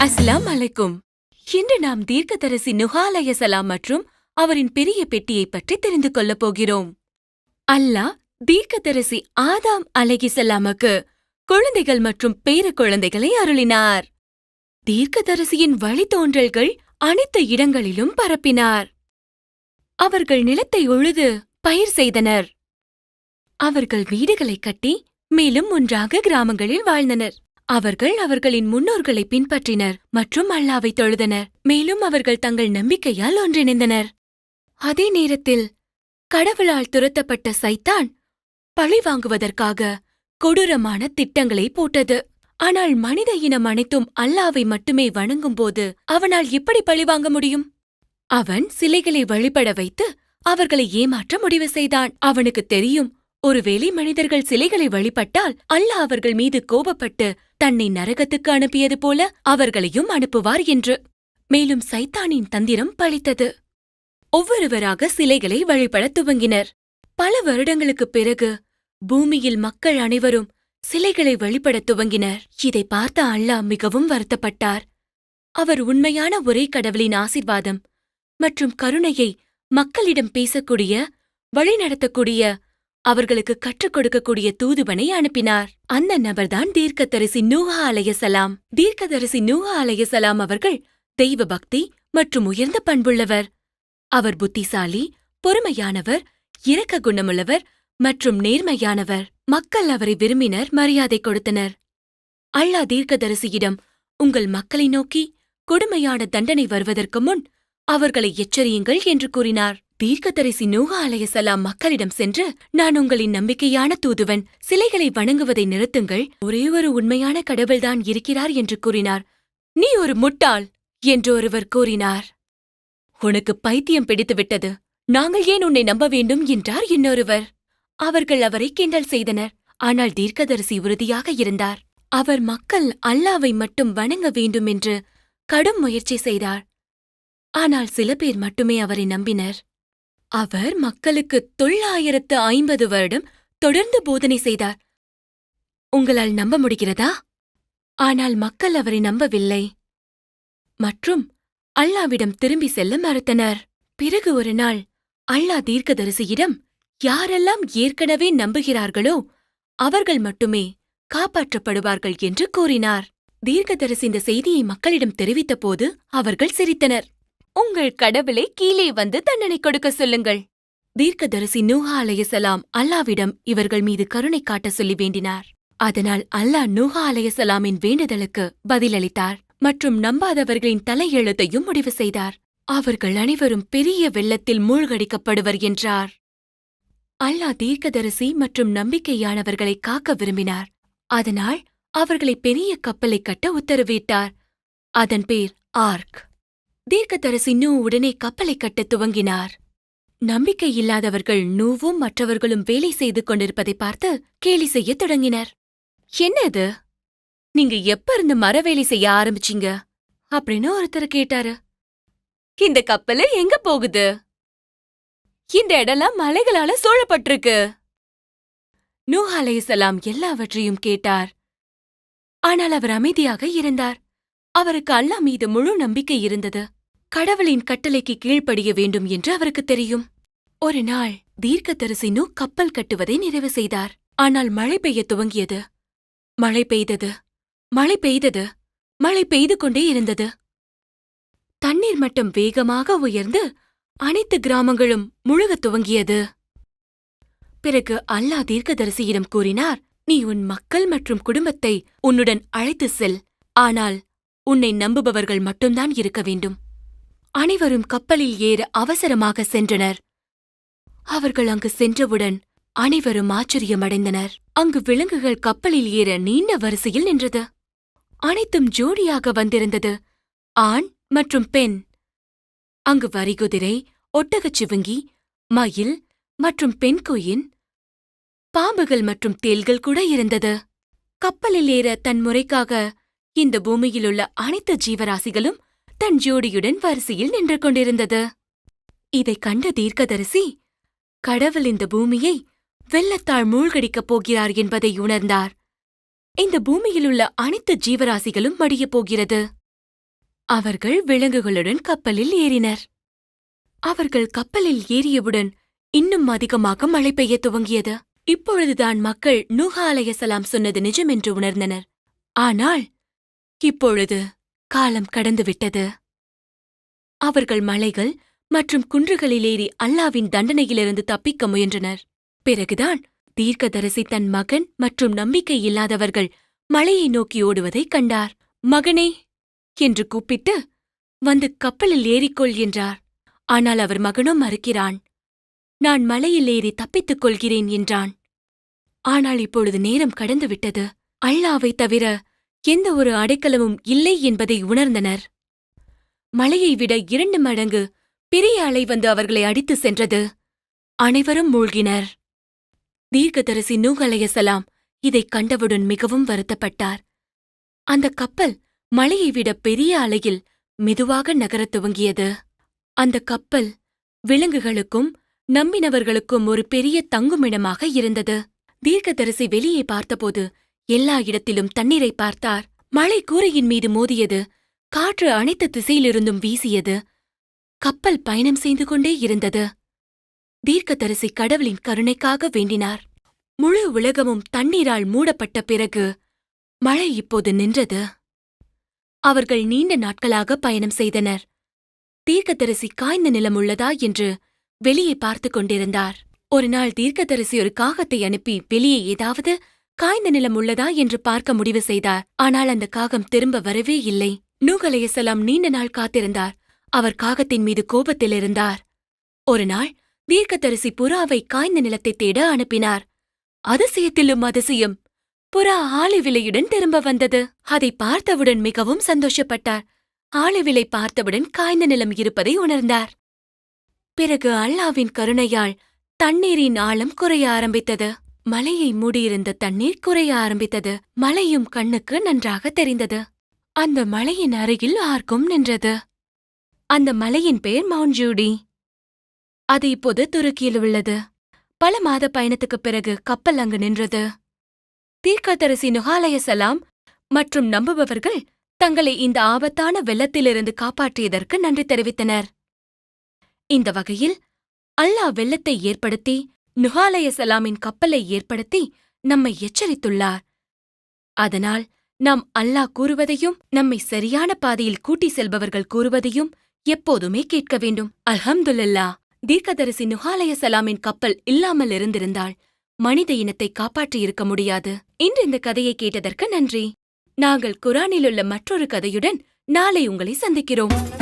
அஸ்லாம் அலைக்கும் இன்று நாம் தீர்க்கதரசி நுஹாலய சலாம் மற்றும் அவரின் பெரிய பெட்டியை பற்றி தெரிந்து கொள்ளப் போகிறோம். அல்லாஹ் தீர்க்கதரசி ஆதாம் அலைகிசலாமுக்கு குழந்தைகள் மற்றும் பேர குழந்தைகளை அருளினார். தீர்க்கதரசியின் வழித்தோன்றல்கள் அனைத்து இடங்களிலும் பரப்பினார். அவர்கள் நிலத்தை உழுது பயிர் செய்தனர். அவர்கள் வீடுகளை கட்டி மேலும் ஒன்றாக கிராமங்களில் வாழ்ந்தனர். அவர்கள் அவர்களின் முன்னோர்களை பின்பற்றினர் மற்றும் அல்லாவை தொழுதனர். மேலும் அவர்கள் தங்கள் நம்பிக்கையால் ஒன்றிணைந்தனர். அதே நேரத்தில் கடவுளால் துரத்தப்பட்ட சைத்தான் பழி வாங்குவதற்காக கொடூரமான திட்டங்களை போட்டது. ஆனால் மனித இனம் அனைத்தும் அல்லாவை மட்டுமே வணங்கும்போது அவனால் எப்படி பழிவாங்க முடியும்? அவன் சிலைகளை வழிபட வைத்து அவர்களை ஏமாற்ற முடிவு செய்தான். அவனுக்கு தெரியும் ஒருவேளை மனிதர்கள் சிலைகளை வழிபட்டால் அல்லாஹ் அவர்கள் மீது கோபப்பட்டு தன்னை நரகத்துக்கு அனுப்பியது போல அவர்களையும் அனுப்புவார் என்று. மேலும் சைத்தானின் தந்திரம் பழித்தது. ஒவ்வொருவராக சிலைகளை வழிபடத் துவங்கினர். பல வருடங்களுக்குப் பிறகு பூமியில் மக்கள் அனைவரும் சிலைகளை வழிபடத் துவங்கினர். இதை பார்த்த அல்லாஹ் மிகவும் வருத்தப்பட்டார். அவர் உண்மையான ஒரே கடவுளின் ஆசிர்வாதம் மற்றும் கருணையை மக்களிடம் பேசக்கூடிய வழிநடத்தக்கூடிய அவர்களுக்கு கற்றுக் கொடுக்கக்கூடிய தூதுவனை அனுப்பினார். அந்த நபர்தான் தீர்க்கதரிசி நூஹா அலையசலாம் தீர்க்கதரிசி நூஹா அலையசலாம் அவர்கள் தெய்வ பக்தி மற்றும் உயர்ந்த பண்புள்ளவர். அவர் புத்திசாலி பொறுமையானவர் இரக்க குணமுள்ளவர் மற்றும் நேர்மையானவர். மக்கள் அவரை விரும்பினர் மரியாதை கொடுத்தனர். அல்லாஹ் தீர்க்கதரிசியிடம் உங்கள் மக்களை நோக்கி கொடுமையான தண்டனை வருவதற்கு முன் அவர்களை எச்சரியுங்கள் என்று கூறினார். தீர்க்கதரிசி நூஹா அலையசலாம் மக்களிடம் சென்று நான் உங்களின் நம்பிக்கையான தூதுவன். சிலைகளை வணங்குவதை நிறுத்துங்கள். ஒரே ஒரு உண்மையான கடவுள்தான் இருக்கிறார் என்று கூறினார். நீ ஒரு முட்டாள் என்று ஒருவர் கூறினார். உனக்கு பைத்தியம் பிடித்துவிட்டது. நாங்கள் ஏன் உன்னை நம்ப வேண்டும்? என்றார் இன்னொருவர். அவர்கள் அவரை கிண்டல் செய்தனர். ஆனால் தீர்க்கதரிசி உறுதியாக இருந்தார். அவர் மக்கள் அல்லாவை மட்டும் வணங்க வேண்டும் என்று கடும் முயற்சி செய்தார். ஆனால் சில பேர் மட்டுமே அவரை நம்பினர். அவர் மக்களுக்கு தொள்ளாயிரத்து ஐம்பது வருடம் தொடர்ந்து போதனை செய்தார். உங்களால் நம்ப முடிகிறதா? ஆனால் மக்கள் அவரை நம்பவில்லை. மற்றும் அல்லாவிடம் திரும்பி செல்ல மறுத்தனர். பிறகு ஒரு நாள் அல்லாஹ் தீர்க்கதரிசியிடம் யாரெல்லாம் ஏற்கனவே நம்புகிறார்களோ அவர்கள் மட்டுமே காப்பாற்றப்படுவார்கள் என்று கூறினார். தீர்க்கதரிசி இந்த செய்தியை மக்களிடம் தெரிவித்தபோது அவர்கள் சிரித்தனர். உங்கள் கடவுளை கீழே வந்து தண்டனை கொடுக்க சொல்லுங்கள். தீர்க்கதரிசி நூஹா அலையசலாம் அல்லாவிடம் இவர்கள் மீது கருணை காட்ட சொல்லி வேண்டினார். அதனால் அல்லாஹ் நூஹா அலையசலாமின் வேண்டுதலுக்கு பதிலளித்தார் மற்றும் நம்பாதவர்களின் தலையெழுத்தையும் முடிவு செய்தார். அவர்கள் அனைவரும் பெரிய வெள்ளத்தில் மூழ்கடிக்கப்படுவர் என்றார். அல்லாஹ் தீர்க்கதரிசி மற்றும் நம்பிக்கையானவர்களை காக்க விரும்பினார். அதனால் அவர்களை பெரிய கப்பலை கட்ட உத்தரவிட்டார். அதன் பேர் ஆர்க். தீர்க்கதரிசி நூ உடனே கப்பலை கட்டத் துவங்கினார். நம்பிக்கை இல்லாதவர்கள் நூவும் மற்றவர்களும் வேலை செய்து கொண்டிருப்பதை பார்த்து கேலி செய்யத் தொடங்கினர். என்ன இது? நீங்க எப்ப இருந்து மரவேலை செய்ய ஆரம்பிச்சீங்க? அப்படின்னு ஒருத்தர் கேட்டாரு. இந்த கப்பல் எங்க போகுது? இந்த இடம்லாம் மலைகளால சூழப்பட்டிருக்கு. நூஹ் எல்லாவற்றையும் கேட்டார். ஆனால் அவர் அமைதியாக இருந்தார். அவருக்கு அல்லாஹ் மீது முழு நம்பிக்கை இருந்தது. கடவுளின் கட்டளைக்கு கீழ்ப்படிய வேண்டும் என்று அவருக்கு தெரியும். ஒரு நாள் தீர்க்கதரிசினு கப்பல் கட்டுவதை நிறைவு செய்தார். ஆனால் மழை பெய்யத் துவங்கியது. மழை பெய்தது. மழை பெய்தது. மழை பெய்து கொண்டே இருந்தது. தண்ணீர் மட்டம் வேகமாக உயர்ந்து அனைத்து கிராமங்களும் முழுகத் துவங்கியது. பிறகு அல்லாஹ் தீர்க்கதரிசியிடம் கூறினார் நீ உன் மக்கள் மற்றும் குடும்பத்தை உன்னுடன் அழைத்து செல். ஆனால் உன்னை நம்புபவர்கள் மட்டும்தான் இருக்க வேண்டும். அனைவரும் கப்பலில் ஏற அவசரமாக சென்றனர். அவர்கள் அங்கு சென்றவுடன் அனைவரும் ஆச்சரியமடைந்தனர். அங்கு விலங்குகள் கப்பலில் ஏற நீண்ட வரிசையில் நின்றது. அனைத்தும் ஜோடியாக வந்திருந்தது. ஆண் மற்றும் பெண். அங்கு வரிகுதிரை ஒட்டகச் சிவுங்கி மயில் மற்றும் பெண்கொயின் பாம்புகள் மற்றும் தேள்கள் கூட இருந்தது. கப்பலில் ஏற தன் முறைக்காக இந்த பூமியிலுள்ள அனைத்து ஜீவராசிகளும் தன் ஜோடியுடன் வரிசையில் நின்று கொண்டிருந்தது. இதைக் கண்ட தீர்க்கதரிசி கடவுள் இந்த பூமியை வெள்ளத்தால் மூழ்கடிக்கப் போகிறார் என்பதை உணர்ந்தார். இந்த பூமியிலுள்ள அனைத்து ஜீவராசிகளும் மடியப் போகிறது. அவர்கள் விலங்குகளுடன் கப்பலில் ஏறினர். அவர்கள் கப்பலில் ஏறியவுடன் இன்னும் அதிகமாக மழை பெய்யத் துவங்கியது. இப்பொழுதுதான் மக்கள் நூஹா அலையசலாம் சொன்னது நிஜம் என்று உணர்ந்தனர். ஆனால் இப்பொழுது காலம் கடந்துவிட்டது. அவர்கள் மலைகள் மற்றும் குன்றுகளில் ஏறி அல்லாவின் தண்டனையிலிருந்து தப்பிக்க முயன்றனர். பிறகுதான் தீர்க்கதரிசி தன் மகன் மற்றும் நம்பிக்கை இல்லாதவர்கள் மலையை நோக்கி ஓடுவதைக் கண்டார். மகனே என்று கூப்பிட்டு வந்து கப்பலில் ஏறிக்கொள் என்றார். ஆனால் அவர் மகனோ மறுக்கிறான். நான் மலையில் ஏறி தப்பித்துக் கொள்கிறேன் என்றான். ஆனால் இப்பொழுது நேரம் கடந்துவிட்டது. அல்லாவை தவிர எந்த ஒரு அடைக்கலமும் இல்லை என்பதை உணர்ந்தனர். மலையை விட இரண்டு மடங்கு பெரிய அலை வந்து அவர்களை அடித்து சென்றது. அனைவரும் மூழ்கினர். தீர்க்கதரிசி நூகலையசலாம் இதைக் கண்டவுடன் மிகவும் வருத்தப்பட்டார். அந்த கப்பல் மலையை விட பெரிய அலையில் மெதுவாக நகரத் துவங்கியது. அந்த கப்பல் விலங்குகளுக்கும் நம்பினவர்களுக்கும் ஒரு பெரிய தங்குமிடமாக இருந்தது. தீர்க்கதரிசி வெளியே பார்த்தபோது எல்லா இடத்திலும் தண்ணீரை பார்த்தார். மழை கூரையின் மீது மோதியது காற்று அனைத்து திசையிலிருந்தும் வீசியது. கப்பல் பயணம் செய்து கொண்டே இருந்தது. தீர்க்கதரிசி கடவுளின் கருணைக்காக வேண்டினார். முழு உலகமும் தண்ணீரால் மூடப்பட்ட பிறகு மழை இப்போது நின்றது. அவர்கள் நீண்ட நாட்களாக பயணம் செய்தனர். தீர்க்கதரிசி காய்ந்த நிலம் உள்ளதா என்று வெளியே பார்த்துக் கொண்டிருந்தார். ஒரு நாள் தீர்க்கதரிசி ஒரு காகத்தை அனுப்பி வெளியே ஏதாவது காய்ந்த நிலம் உள்ளதா என்று பார்க்க முடிவு செய்தார். ஆனால் அந்த காகம் திரும்ப வரவே இல்லை. நூகலையசலாம் நீண்ட நாள் காத்திருந்தார். அவர் காகத்தின் மீது கோபத்தில் இருந்தார். ஒரு நாள் தீர்க்கதரிசி புறாவை காய்ந்த நிலத்தை தேட அனுப்பினார். அதிசயத்திலும் அதிசயம். புறா ஆளிவிலையுடன் திரும்ப வந்தது. அதை பார்த்தவுடன் மிகவும் சந்தோஷப்பட்டார். ஆளிவிலை பார்த்தவுடன் காய்ந்த நிலம் இருப்பதை உணர்ந்தார். பிறகு அல்லாவின் கருணையால் தண்ணீரின் ஆழம் குறைய ஆரம்பித்தது. மலையை மூடியிருந்த தண்ணீர் குறைய ஆரம்பித்தது. மலையும் கண்ணுக்கு நன்றாக தெரிந்தது. அந்த மலையின் அருகில் ஆர்க்கும் நின்றது. அந்த மலையின் பெயர் மவுண்ட் ஜூடி. அது இப்போது துருக்கியில் உள்ளது. பல மாத பயணத்துக்குப் பிறகு கப்பல் அங்கு நின்றது. தீர்க்கதரிசி நுகாலயசலாம் மற்றும் நம்புபவர்கள் தங்களை இந்த ஆபத்தான வெள்ளத்திலிருந்து காப்பாற்றியதற்கு நன்றி தெரிவித்தனர். இந்த வகையில் அல்லாஹ் வெள்ளத்தை ஏற்படுத்தி நுகாலயசலாமின் கப்பலை ஏற்படுத்தி நம்மை எச்சரித்துள்ளார். அதனால் நாம் அல்லாஹ் கூறுவதையும் நம்மை சரியான பாதையில் கூட்டி செல்பவர்கள் கூறுவதையும் எப்போதுமே கேட்க வேண்டும். அல்ஹம்துல்லா தீர்க்கதரிசி நுகாலயசலாமின் கப்பல் இல்லாமல் இருந்திருந்தால் மனித இனத்தை காப்பாற்றியிருக்க முடியாது. இன்று இந்த கதையை கேட்டதற்கு நன்றி. நாங்கள் குரானிலுள்ள மற்றொரு கதையுடன் நாளை உங்களை சந்திக்கிறோம்.